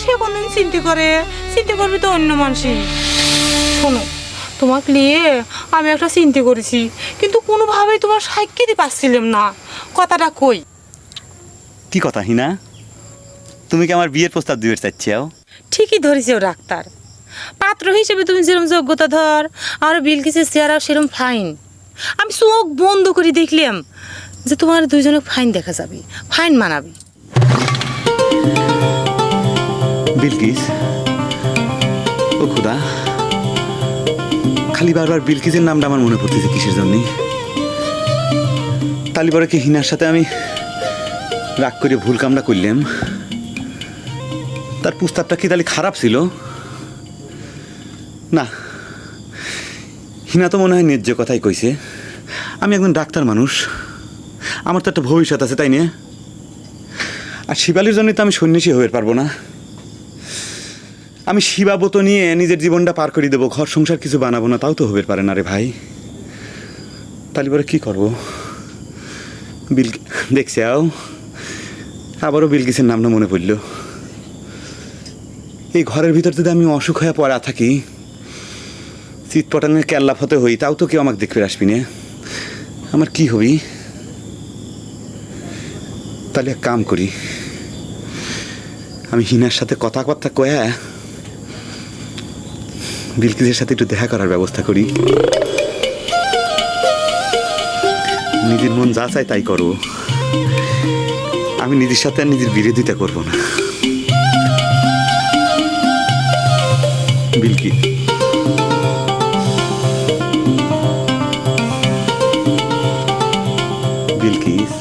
সে কোনদিন চিন্তা করে। চিন্তা করবি তো অন্য মানুষই। শোনো তোমাকে নিয়ে আমি একটা চিন্তা করেছি কিন্তু কোনোভাবেই তোমার সাক্ষী পাচ্ছিলাম না। কথাটা কই? কি কথা হিনা? তুমি কি আমার বিয়ের প্রস্তাব দিবে চাচ্ছিও ঠিকই ধরেছে ও ডাক্তার। পাত্র হিসেবে তুমি যেরকম যোগ্যতা ধর আর বিলকিসের চেহারা সেরকম ফাইন আমি চোখ বন্ধ করে দেখলাম যে তোমার দুইজনে ফাইন দেখা যাবে ফাইন মানাবে। বিলকিস। ও খুদা। খালি বারবার বিলকিসের নামটা আমার মনে পড়তেছে কিসের জন্য? তালিবারে কি হিনার সাথে আমি রাগ করে ভুল কামটা করলাম। তার প্রস্তাবটা কি তাহলে খারাপ ছিল? না। হিনা তো মনে হয় ন্যায্য কথাই কইছে। আমি একজন ডাক্তার মানুষ। আমার তো একটা ভবিষ্যৎ আছে, তাই নিয়ে আর শিবালির জন্য তো আমি সন্ন্যাসী হয়ে পারব না। আমি শিবাবত নিয়ে নিজের জীবনটা পার করে দেবো, ঘর সংসার কিছু বানাবো না, তাও তো হবে পারে না রে ভাই। তাহলে পরে কী করব? বিল দেখছি, আও। আবারও বিলকিসের নামটা মনে পড়ল? এই ঘরের ভিতর যদি আমি অসুখ হয়ে পড়া থাকি চিৎপটানের কেল্লা ফতে হই, তাও তো কেউ আমাকে দেখবে আসবি না। আমার কি হবি? তাহলে এক কাম করি। আমি হিনার সাথে কথা কথা কয়া বিলকিসের সাথে একটু দেখা করার ব্যবস্থা করি। নিজের মন যা চায় তাই করো। আমি নিজের সাথে আর নিজের বিরোধিতা করব না। বিলকি। বিলকিস।